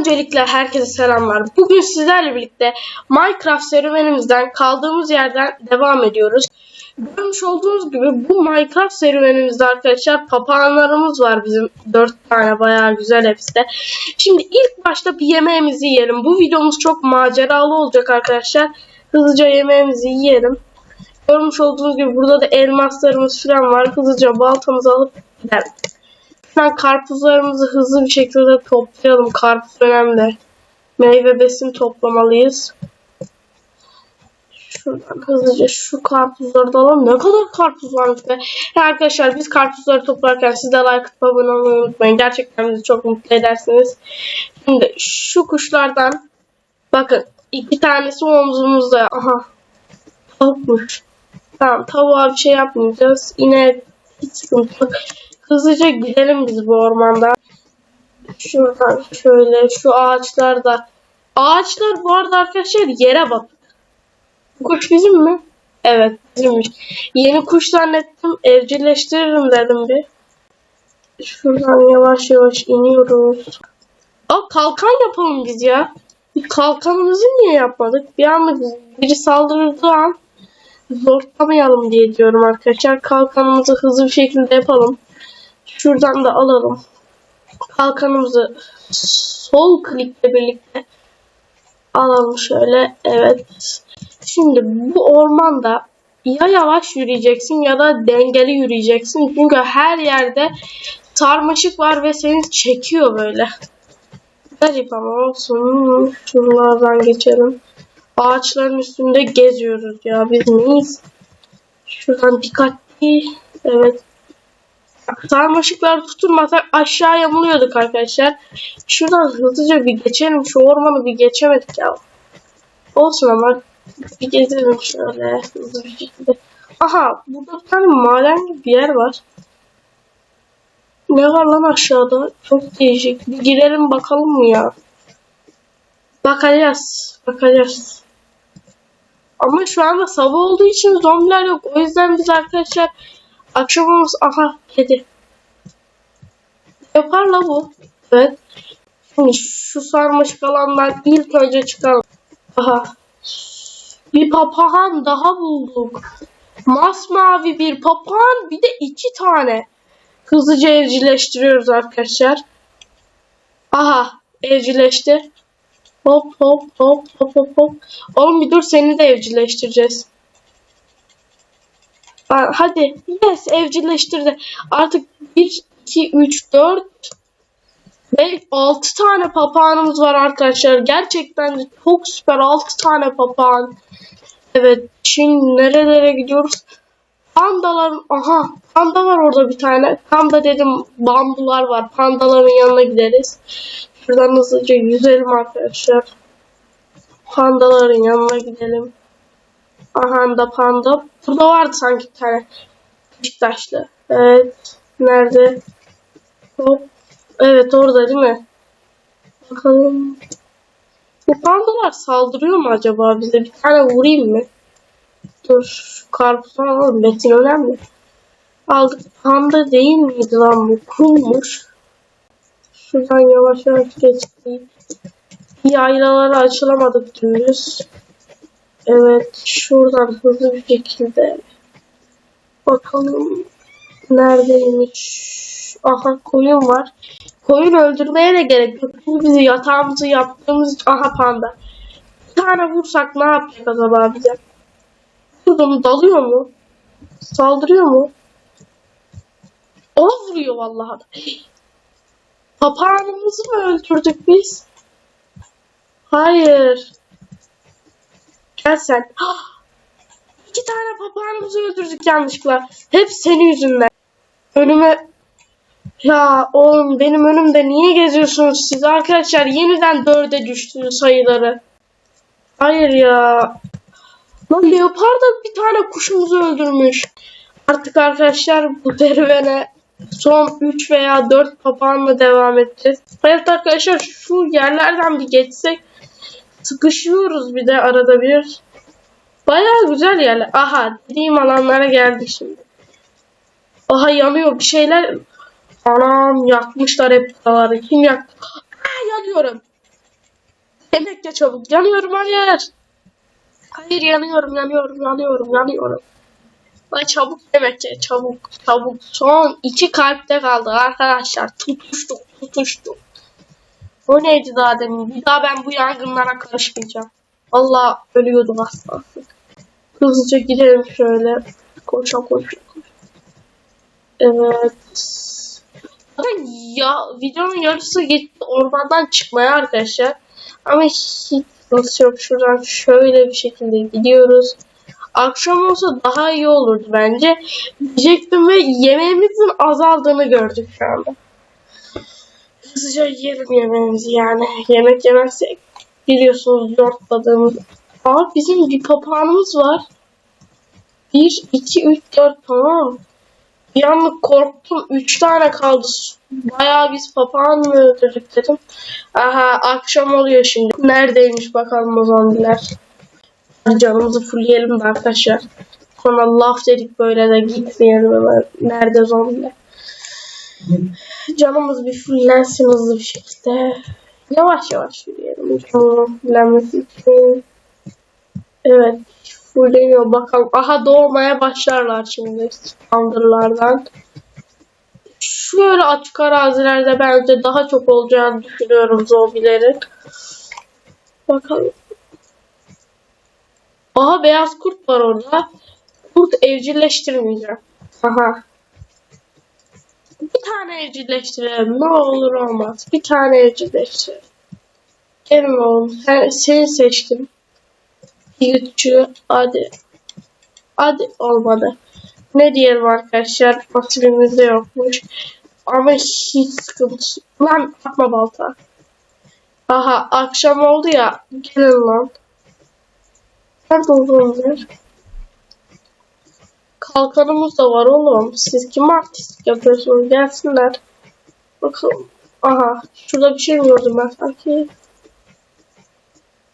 Öncelikle herkese selamlar. Bugün sizlerle birlikte Minecraft serüvenimizden kaldığımız yerden devam ediyoruz. Görmüş olduğunuz gibi bu Minecraft serüvenimizde arkadaşlar papağanlarımız var bizim. Dört tane bayağı güzel hepsi de. Şimdi ilk başta bir yemeğimizi yiyelim. Bu videomuz çok maceralı olacak arkadaşlar. Hızlıca yemeğimizi yiyelim. Görmüş olduğunuz gibi burada da elmaslarımız falan var. Hızlıca baltamızı alıp gidelim. Lütfen karpuzlarımızı hızlı bir şekilde toplayalım. Karpuz önemli. Meyve besin toplamalıyız. Şuradan hızlıca şu karpuzları da alalım. Ne kadar karpuz varmış be. Ya arkadaşlar biz karpuzları toplarken siz de like atıp abone olmayı unutmayın. Gerçekten bizi çok mutlu edersiniz. Şimdi şu kuşlardan bakın iki tanesi omzumuzda. Aha. Tavukmuş. Tamam tavuğa bir şey yapmayacağız. Yine hiç sıkıntı yok. Hızlıca gidelim biz bu ormanda. Şuradan şöyle şu ağaçlar da. Ağaçlar bu arada arkadaşlar yere bak. Bu kuş bizim mi? Evet bizimmiş. Yeni kuş zannettim. Evcilleştiririm dedim bir. Şuradan yavaş yavaş iniyoruz. Aa kalkan yapalım biz ya. Bir kalkanımızı niye yapmadık? Bir anda biri saldırdığı an zorlamayalım diye diyorum arkadaşlar. Kalkanımızı hızlı bir şekilde yapalım. Şuradan da alalım. Kalkanımızı sol klikle birlikte alalım şöyle. Evet. Şimdi bu ormanda ya yavaş yürüyeceksin ya da dengeli yürüyeceksin. Çünkü her yerde sarmaşık var ve seni çekiyor böyle. Garip ama olsun. Şuralardan geçelim. Ağaçların üstünde geziyoruz ya. Biz neyiz? Şuradan dikkatli. Evet. Sarmaşıklar tutulmasak aşağı yamuluyorduk arkadaşlar. Şuradan hızlıca bir geçelim. Şu ormanı bir geçemedik ya. Olsun ama bir gezelim şöyle hızlı bir şekilde. Aha burada bir tane maden gibi bir yer var. Ne var lan aşağıda? Çok değişik. Bir girelim bakalım mı ya? Bakacağız. Bakacağız. Ama şu anda sabah olduğu için zombiler yok. O yüzden biz arkadaşlar akşamımız aha kedi. Yapar la bu. Evet. Şimdi şu sarmaşık alandan ilk önce çıkalım. Aha. Bir papağan daha bulduk. Masmavi bir papağan bir de iki tane. Hızlıca evcilleştiriyoruz arkadaşlar. Aha evcilleşti. Hop hop hop hop hop hop. Oğlum bir dur seni de evcilleştireceğiz. Hadi yes evcilleştirdi. Artık 1, 2, 3, 4 ve 6 tane papağanımız var arkadaşlar. Gerçekten çok süper 6 tane papağan. Evet şimdi nerelere gidiyoruz? Pandalar aha panda var orada bir tane. Panda dedim bambular var. Pandaların yanına gideriz. Şuradan hızlıca yüzelim arkadaşlar. Pandaların yanına gidelim. Aha da panda. Burada vardı sanki bir tane. Beşiktaşlı. Evet. Nerede? Hop. Evet orada değil mi? Bakalım. Bu pandalar saldırıyor mu acaba bize? Bir tane vurayım mı? Dur. Karpuzu alalım. Metin önemli. Aldık. Panda değil miydi lan bu? Kulmuş. Şuradan yavaş yavaş geçtik. Yaylaları açılamadık dümdüz. Evet. Şuradan hızlı bir şekilde. Bakalım. Neredeymiş? Aha koyun var. Koyun öldürmeye de gerek yok. Bizi yatağımızı yaptığımız aha panda. Bir tane vursak ne yapacak acaba bize? Vurdum dalıyor mu? Saldırıyor mu? O vuruyor vallahi. Papağanımızı mı öldürdük biz? Hayır. Gel sen. İki tane papağanımızı öldürdük yanlışlıkla. Hep senin yüzünden. Önüme... Ya oğlum benim önümde niye geziyorsunuz siz arkadaşlar? Yeniden dörde düştü sayıları. Hayır ya. Lan leopar da bir tane kuşumuzu öldürmüş. Artık arkadaşlar bu serüvene son 3 veya 4 papağanla devam edeceğiz. Evet arkadaşlar şu yerlerden bir geçsek sıkışıyoruz bir de arada bir. Bayağı güzel yerler. Aha dediğim alanlara geldik şimdi. Aha yanıyor bir şeyler. Anam yakmışlar hep dağları. Kim yaktı? Aa yanıyorum. yemek ye çabuk. Yanıyorum hayır. Hayır yanıyorum yanıyorum yanıyorum yanıyorum. Ay çabuk yemek ye çabuk çabuk. Son iki kalpte kaldı arkadaşlar. Tutuştuk tutuştuk. O neydi daha demin? Bir daha ben bu yangınlara karışmayacağım. Allah ölüyordum asla. Hızlıca gidelim şöyle. Koşa koşa. Evet. Zaten ya videonun yarısı gitti ormandan çıkmaya arkadaşlar. Ama hiç nasıl yok şuradan şöyle bir şekilde gidiyoruz. Akşam olsa daha iyi olurdu bence. Diyecektim ve yemeğimizin azaldığını gördük şu anda. Hızlıca yiyelim yemeğimizi yani. Yemek yemezsek biliyorsunuz yortladığımız. Aa bizim bir papağanımız var. 1, 2, 3, 4 tamam. Bir anlık korktum. 3 tane kaldı. Bayağı biz papağan mı öldürdük dedim. Aha akşam oluyor şimdi. Neredeymiş bakalım o zombiler. Canımızı fullleyelim de arkadaşlar. Sonra laf dedik böyle de gitmeyelim. Nerede zombiler? Canımız bir fullensin hızlı bir şekilde. Yavaş yavaş yürüyelim. Canımın fullenmesi için. Evet. Fulleniyor bakalım. Aha doğmaya başlarlar şimdi. Spawnerlardan. Şöyle açık arazilerde bence daha çok olacağını düşünüyorum zombilerin. Bakalım. Aha beyaz kurt var orada. Kurt evcilleştirmeyeceğim. Aha. Bir tane evcilleştirelim. Ne olur olmaz. Bir tane evcilleştirelim. Gelin oğlum. Sen, seni seçtim. Yutçu. Hadi. Hadi olmadı. Ne diyelim arkadaşlar. Nasibimizde yokmuş. Ama hiç sıkıntı. Lan atma balta. Aha akşam oldu ya. Gelin lan. Nerede olduğumuz Kalkanımız da var oğlum. Siz kim artistlik yapıyorsunuz? Gelsinler. Bakalım. Aha. Şurada bir şey gördüm ben sanki?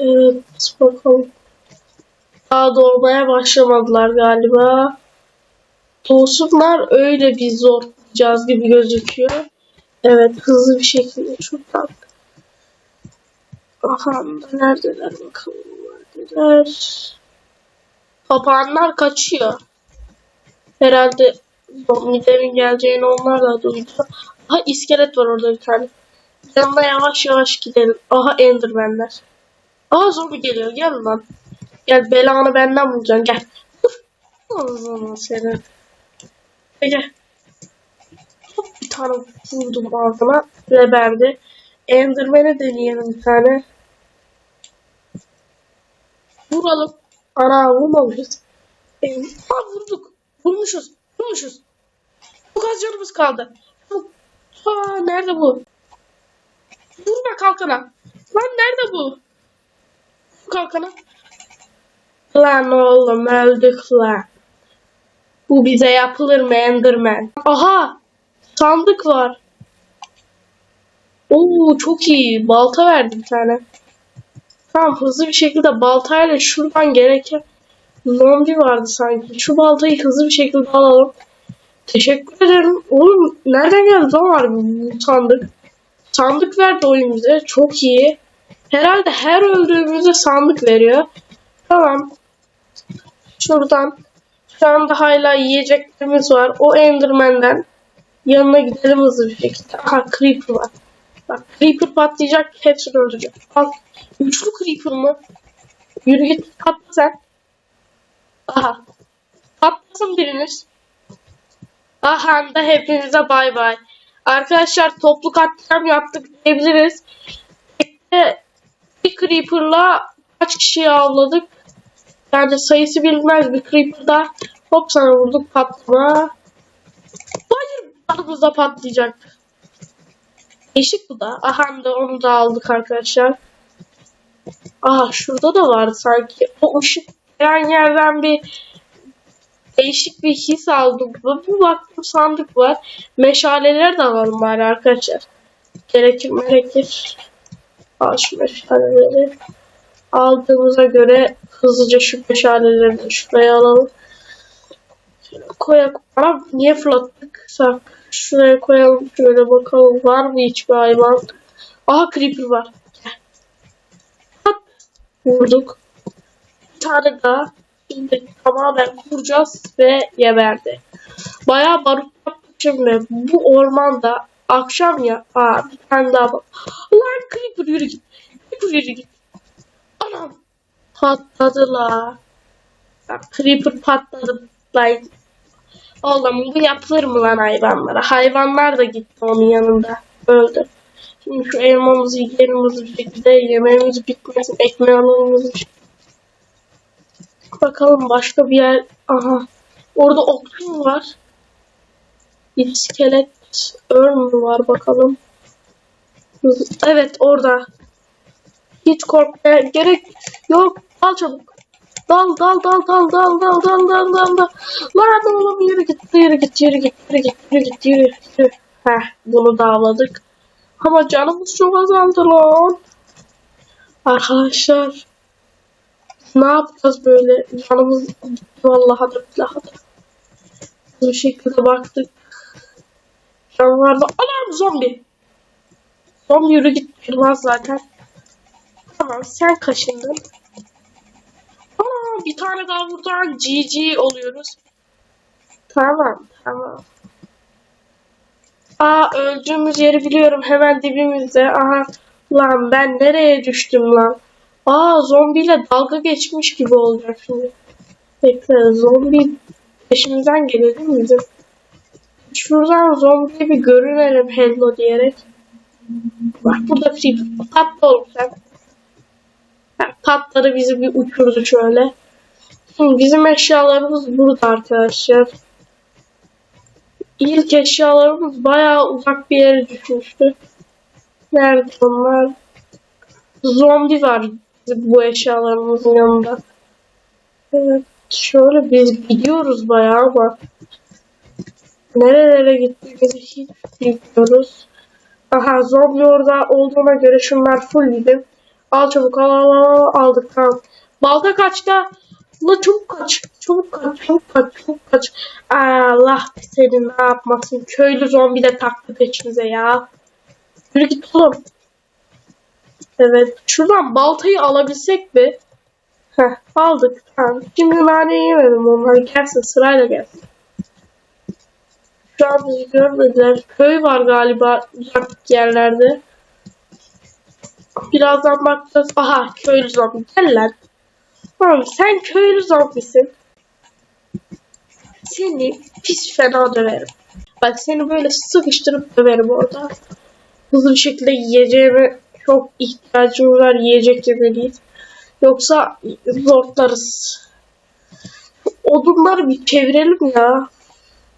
Evet. Bakalım. Daha doğmaya başlamadılar galiba. Doğsunlar öyle bir zor yapacağız gibi gözüküyor. Evet. Hızlı bir şekilde şuradan. Aha. Neredeler bakalım. Neredeler? Papağanlar kaçıyor. Herhalde zombilerin geleceğini onlar da duydu. Aha iskelet var orada bir tane. Yanına yavaş yavaş gidelim. Aha endermenler. Aha zombi geliyor gel lan. Gel belanı benden bulacaksın gel. Zaman seni. Gel. Hop bir tane vurdum ağzına. Geberdi. Enderman'e deneyelim bir tane. Vuralım. Ana vurmamışız. E, ha vurduk. Vurmuşuz. Vurmuşuz. Çok az canımız kaldı. Ha nerede bu? Vurma kalkana. Lan nerede bu? Kalkana. Lan oğlum öldük lan. Bu bize yapılır mı Enderman? Aha! Sandık var. Oo çok iyi. Balta verdi bir tane. Tamam hızlı bir şekilde baltayla şuradan gereken zombi vardı sanki. Şu baltayı hızlı bir şekilde alalım. Teşekkür ederim. Oğlum nereden geldi lan var bu sandık? Sandık verdi oyun bize. Çok iyi. Herhalde her öldüğümüzde sandık veriyor. Tamam. Şuradan. Şu anda hala yiyeceklerimiz var. O Enderman'den yanına gidelim hızlı bir şekilde. Aha Creeper var. Bak Creeper patlayacak. Hepsini öldürecek. Al. Üçlü Creeper mı? Yürü git. Patla sen. Aha. Patlasın biriniz. Aha da hepinize bay bay. Arkadaşlar toplu katliam yaptık diyebiliriz. İşte bir Creeper'la kaç kişiyi avladık? Yani sayısı bilmez bir Creeper'da hop sana vurduk patlama. Hayır yanımızda patlayacak. Değişik bu da. Aha da onu da aldık arkadaşlar. Aha şurada da vardı sanki. O ışık gelen yerden bir değişik bir his aldım. Bir baktım sandık var. Meşaleler de alalım bari arkadaşlar. Gerekir gerekir. Al meşaleleri. Aldığımıza göre hızlıca şu meşaleleri de şuraya alalım. Koyak. Ama niye fırlattık? Sak. Şuraya koyalım. Şöyle bakalım. Var mı hiçbir hayvan? Aha creeper var. Pat. Vurduk. Tane daha. Şimdi tamamen kuracağız ve geberdi. Bayağı barut yaptık şimdi. Bu ormanda akşam ya. Aa bir tane daha bak. Lan Creeper yürü git. Creeper yürü git. Anam. Patladı la. Creeper patladı. Lan. Oğlum bu yapılır mı lan hayvanlara? Hayvanlar da gitti onun yanında. Öldü. Şimdi şu elmamızı yiyelim hızlı bir şekilde. Yemeğimiz bitmesin. Ekmeği alalım hızlı bir şekilde. Bakalım başka bir yer. Aha. Orada okçu mu var? İskelet ör mü var bakalım. Evet orada. Hiç korkmaya gerek yok. Dal çabuk. Dal dal dal dal dal dal dal dal dal dal. Lan oğlum yürü git yürü git yürü git yürü git yürü git yürü. yürü. Heh bunu da avladık. Ama canımız çok azaldı lan. Arkadaşlar. Ne yapacağız böyle? Canımız vallahi da billahi da. Bu şekilde baktık. Canavarda anam zombi. Zombi yürü git durmaz zaten. Tamam sen kaşındın. Aa bir tane daha buradan GG oluyoruz. Tamam tamam. Aa öldüğümüz yeri biliyorum hemen dibimizde. Aha lan ben nereye düştüm lan? Aa zombiyle dalga geçmiş gibi olacak şimdi. Bekle zombi peşimizden geliyor değil mi bizim? Şuradan zombiye bir görünelim hello diyerek. Bak burada creeper. Patla oğlum sen. Ha, Patladı bizi bir uçurdu şöyle. Şimdi bizim eşyalarımız burada arkadaşlar. İlk eşyalarımız bayağı uzak bir yere düşmüştü. Nerede onlar? Zombi var bu eşyalarımızın yanında. Evet, şöyle biz gidiyoruz bayağı ama nerelere gittiğimizi hiç bilmiyoruz. Aha zombi orada olduğuna göre şunlar full bizim. Al çabuk al al al. aldık tamam. Balta kaçta? La çabuk kaç. Çabuk kaç çabuk kaç çabuk kaç. Allah seni ne yapmasın. Köylü zombi de taktı peşimize ya. Yürü git oğlum. Evet. Şuradan baltayı alabilsek mi? Heh aldık. Tamam. Şimdi naneyi yemedim onlar. Gelsin sırayla gelsin. Şu an bizi görmediler. Köy var galiba uzak yerlerde. Birazdan bakacağız. Aha köylü zombi. Gel lan. Oğlum sen köylü zombisin. Seni pis fena döverim. Bak seni böyle sıkıştırıp döverim orada. Hızlı bir şekilde yiyeceğime çok ihtiyacım var. Yiyecek yemeliyiz. Yoksa zorlarız. Odunları bir çevirelim ya.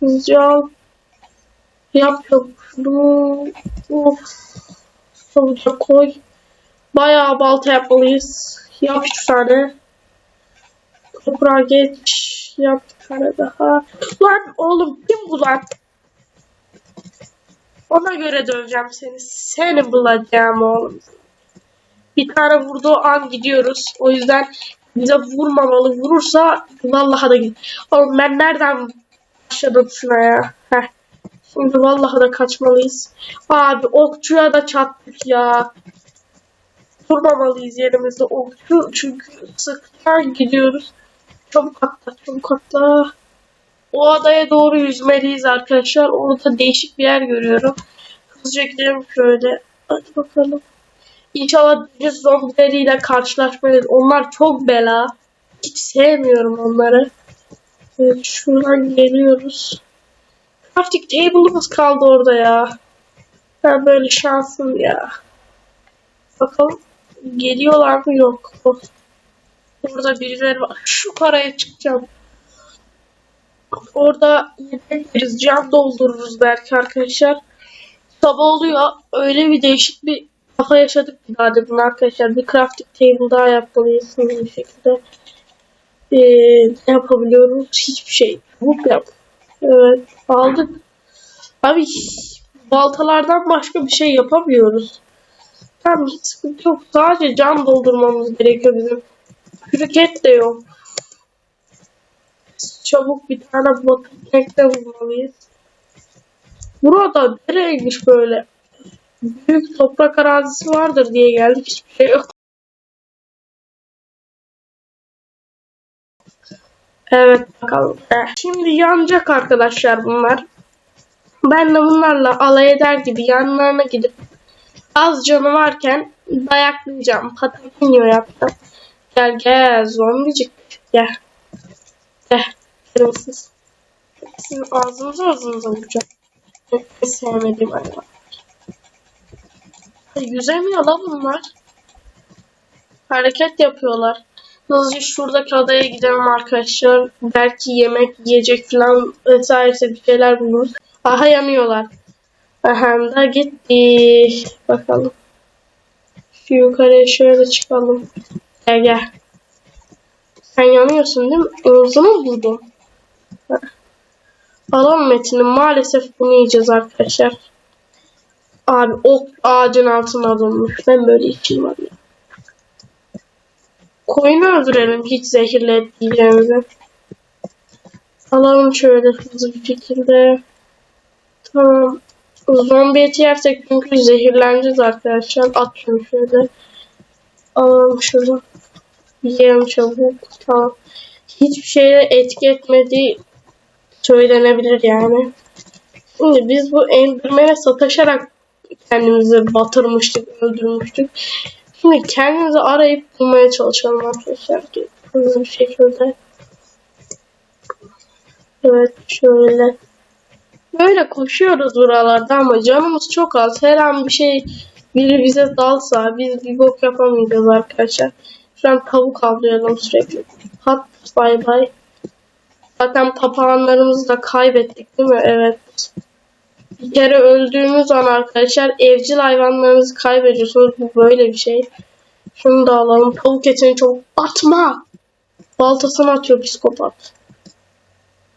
Hızlıca. Yap yap şunu. Hızlıca koy. Bayağı balta yapmalıyız. Yap üç tane. Toprağa geç. Yap bir tane daha. Lan oğlum kim bu lan? Ona göre döveceğim seni. Seni bulacağım oğlum. Bir tane vurduğu an gidiyoruz. O yüzden bize vurmamalı. Vurursa vallahi da git. Oğlum ben nereden başladım şuna ya? Heh. Şimdi vallahi da kaçmalıyız. Abi okçuya da çattık ya. Durmamalıyız yerimizde okçu çünkü sıktan gidiyoruz. Çabuk atla çabuk atla. O adaya doğru yüzmeliyiz arkadaşlar. Orada değişik bir yer görüyorum. Hızlıca gidelim şöyle. Hadi bakalım. İnşallah deniz zombileriyle karşılaşmayız. Onlar çok bela. Hiç sevmiyorum onları. Evet, şuradan geliyoruz. Crafting table'ımız kaldı orada ya. Ben böyle şansım ya. Bakalım geliyorlar mı yok. mu? Orada birileri var. Şu karaya çıkacağım. Orada yemek yeriz, can doldururuz belki arkadaşlar. Sabah oluyor. Öyle bir değişik bir kafa yaşadık ki daha arkadaşlar. Bir crafting table daha yapmalıyız bir şekilde. Ee, yapabiliyoruz? Hiçbir şey. Çabuk yap. Evet aldık. Abi baltalardan başka bir şey yapamıyoruz. Tamam hiç sıkıntı yok. Sadece can doldurmamız gerekiyor bizim. Kriket de yok çabuk bir tane bot tekte bulmalıyız. Burada nereymiş böyle? Büyük toprak arazisi vardır diye geldik. Hiçbir şey yok. Evet bakalım. Eh, şimdi yanacak arkadaşlar bunlar. Ben de bunlarla alay eder gibi yanlarına gidip az canı varken dayaklayacağım. Patatinyo yaptım. Gel gel zombicik gel. Gel. Siz. Sizin ağzınıza ağzınıza vuracağım. En sevmediğim hayvan. Yüzemiyor lan bunlar. Hareket yapıyorlar. Hızlıca şuradaki adaya gidelim arkadaşlar. Belki yemek, yiyecek falan vesaire bir şeyler buluruz. Aha yanıyorlar. Aha da gitti. Bakalım. Şu yukarıya şöyle çıkalım. Gel gel. Sen yanıyorsun değil mi? Ağzını vurdum. Alalım Metin'i. Maalesef bunu yiyeceğiz arkadaşlar. Abi ok ağacın altına donmuş. Ben böyle içeyim abi. Koyunu öldürelim hiç zehirle etmeyeceğimize. Alalım şöyle hızlı bir şekilde. Tamam. Zombi eti yersek çünkü zehirleneceğiz arkadaşlar. At şunu şöyle. Alalım şunu. Yiyelim çabuk. Tamam. Hiçbir şeye etki etmediği söylenebilir yani. Şimdi biz bu Enderman'e sataşarak kendimizi batırmıştık, öldürmüştük. Şimdi kendimizi arayıp bulmaya çalışalım arkadaşlar. Hızlı bir şekilde. Evet şöyle. Böyle koşuyoruz buralarda ama canımız çok az. Her an bir şey biri bize dalsa biz bir bok yapamayacağız arkadaşlar. Şu an tavuk avlayalım sürekli. Hat bay bay. Zaten papağanlarımızı da kaybettik değil mi? Evet. Bir kere öldüğümüz an arkadaşlar evcil hayvanlarınızı kaybediyorsunuz. Bu böyle bir şey. Şunu da alalım. Tavuk etini çok atma. Baltasını atıyor psikopat.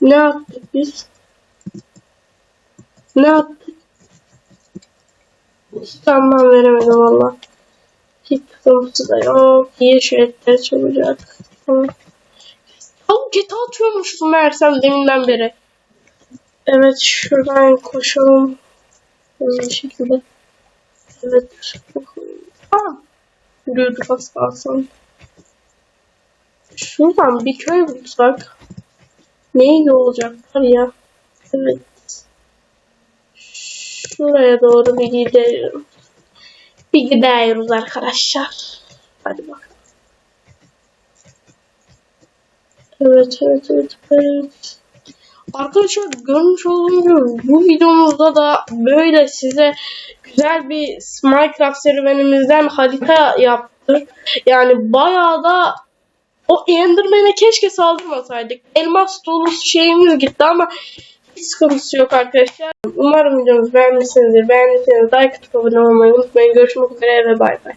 Ne attık biz? Ne attık? Hiç anlam veremedim valla. Hiç sıkıntısı da yok. Ye şu etleri çabucak. Tamam. Tavuk eti atıyormuşuz meğersem deminden beri. Evet şuradan koşalım. Hızlı şekilde. Evet. Aa, yürüyorduk az kalsın. Şuradan bir köy bulsak ne iyi olacaklar ya. Evet. Şuraya doğru bir gidelim. Bir gidiyoruz arkadaşlar. Hadi bakalım. Evet, evet, evet, evet. Arkadaşlar görmüş olduğunuz gibi bu videomuzda da böyle size güzel bir Minecraft serüvenimizden harita yaptık. Yani bayağı da o Enderman'e keşke saldırmasaydık. Elmas dolusu şeyimiz gitti ama hiç sıkıntısı yok arkadaşlar. Umarım videomuzu beğenmişsinizdir. Beğendiyseniz like atıp abone olmayı unutmayın. Görüşmek üzere ve bay bay.